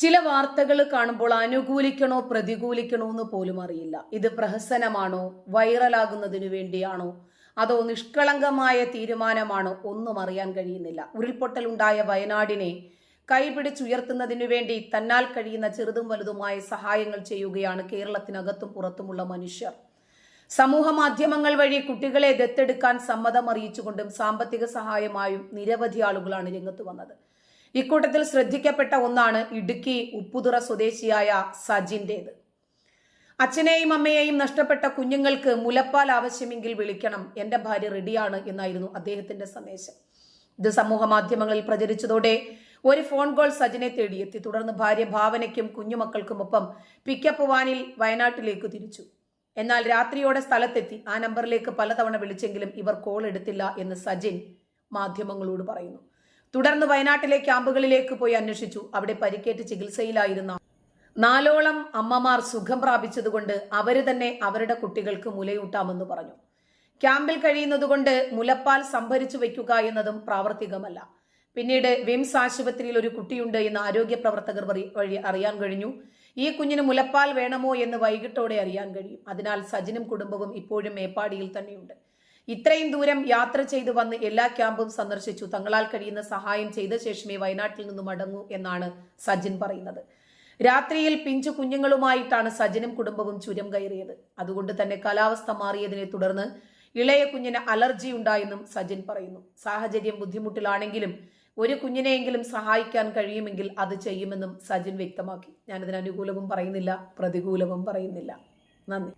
ചില വാർത്തകൾ കാണുമ്പോൾ അനുകൂലിക്കണോ പ്രതികൂലിക്കണോ എന്ന് പോലും അറിയില്ല. ഇത് പ്രഹസനമാണോ വൈറലാകുന്നതിനു വേണ്ടിയാണോ അതോ നിഷ്കളങ്കമായ തീരുമാനമാണോ ഒന്നും അറിയാൻ കഴിയുന്നില്ല. ഉരുൾപൊട്ടൽ ഉണ്ടായ വയനാടിനെ കൈപിടിച്ചുയർത്തുന്നതിനു വേണ്ടി തന്നാൽ കഴിയുന്ന ചെറുതും വലുതുമായ സഹായങ്ങൾ ചെയ്യുകയാണ് കേരളത്തിനകത്തും പുറത്തുമുള്ള മനുഷ്യർ. സമൂഹ മാധ്യമങ്ങൾ വഴി കുട്ടികളെ ദത്തെടുക്കാൻ സമ്മതം അറിയിച്ചുകൊണ്ടും സാമ്പത്തിക സഹായമായും നിരവധി ആളുകളാണ് രംഗത്ത് വന്നത്. ഇക്കൂട്ടത്തിൽ ശ്രദ്ധിക്കപ്പെട്ട ഒന്നാണ് ഇടുക്കി ഉപ്പുതുറ സ്വദേശിയായ സജിന്റേത്. അച്ഛനെയും അമ്മയെയും നഷ്ടപ്പെട്ട കുഞ്ഞുങ്ങൾക്ക് മുലപ്പാൽ ആവശ്യമെങ്കിൽ വിളിക്കണം. എന്റെ ഭാര്യ റെഡിയാണ് എന്നായിരുന്നു അദ്ദേഹത്തിന്റെ സന്ദേശം. ഇത് സമൂഹ മാധ്യമങ്ങളിൽ പ്രചരിച്ചതോടെ ഒരു ഫോൺ കോൾ സജിനെ തേടിയെത്തി. തുടർന്ന് ഭാര്യ ഭാവനയ്ക്കും കുഞ്ഞുമക്കൾക്കുമൊപ്പം പിക്കപ്പ് വാനിൽ വയനാട്ടിലേക്ക് തിരിച്ചു. എന്നാൽ രാത്രിയോടെ സ്ഥലത്തെത്തി. ആ നമ്പറിലേക്ക് പലതവണ വിളിച്ചെങ്കിലും ഇവർ കോൾ എടുത്തില്ല എന്ന് സജിൻ മാധ്യമങ്ങളോട് പറയുന്നു. തുടർന്ന് വയനാട്ടിലെ ക്യാമ്പുകളിലേക്ക് പോയി അന്വേഷിച്ചു. അവിടെ പരിക്കേറ്റ് ചികിത്സയിലായിരുന്ന നാലോളം അമ്മമാർ സുഖം പ്രാപിച്ചതുകൊണ്ട് അവർ തന്നെ അവരുടെ കുട്ടികൾക്ക് മുലയൂട്ടാമെന്ന് പറഞ്ഞു. ക്യാമ്പിൽ കഴിയുന്നതുകൊണ്ട് മുലപ്പാൽ സംഭരിച്ചു വയ്ക്കുക എന്നതും പ്രാവർത്തികമല്ല. പിന്നീട് വിംസ് ആശുപത്രിയിൽ ഒരു കുട്ടിയുണ്ട് എന്ന് ആരോഗ്യ പ്രവർത്തകർ വഴി- അറിയാൻ കഴിഞ്ഞു. ഈ കുഞ്ഞിന് മുലപ്പാൽ വേണമോ എന്ന് വൈകിട്ടോടെ അറിയാൻ കഴിയും. അതിനാൽ സജിനും കുടുംബവും ഇപ്പോഴും മേപ്പാടിയിൽ തന്നെയുണ്ട്. ഇത്രയും ദൂരം യാത്ര ചെയ്തു വന്ന് എല്ലാ ക്യാമ്പും സന്ദർശിച്ചു. തങ്ങളാൽ കഴിയുന്ന സഹായം ചെയ്ത ശേഷമേ വയനാട്ടിൽ നിന്നും മടങ്ങൂ എന്നാണ് സജിൻ പറയുന്നത്. രാത്രിയിൽ പിഞ്ചു കുഞ്ഞുങ്ങളുമായിട്ടാണ് സജിനും കുടുംബവും ചുരം കയറിയത്. അതുകൊണ്ട് തന്നെ കാലാവസ്ഥ മാറിയതിനെ തുടർന്ന് ഇളയ കുഞ്ഞിന് അലർജി ഉണ്ടായെന്നും സജിൻ പറയുന്നു. സാഹചര്യം ബുദ്ധിമുട്ടിലാണെങ്കിലും ഒരു കുഞ്ഞിനെയെങ്കിലും സഹായിക്കാൻ കഴിയുമെങ്കിൽ അത് ചെയ്യുമെന്നും സജിൻ വ്യക്തമാക്കി. ഞാനതിന് അനുകൂലവും പറയുന്നില്ല പ്രതികൂലവും പറയുന്നില്ല. നന്ദി.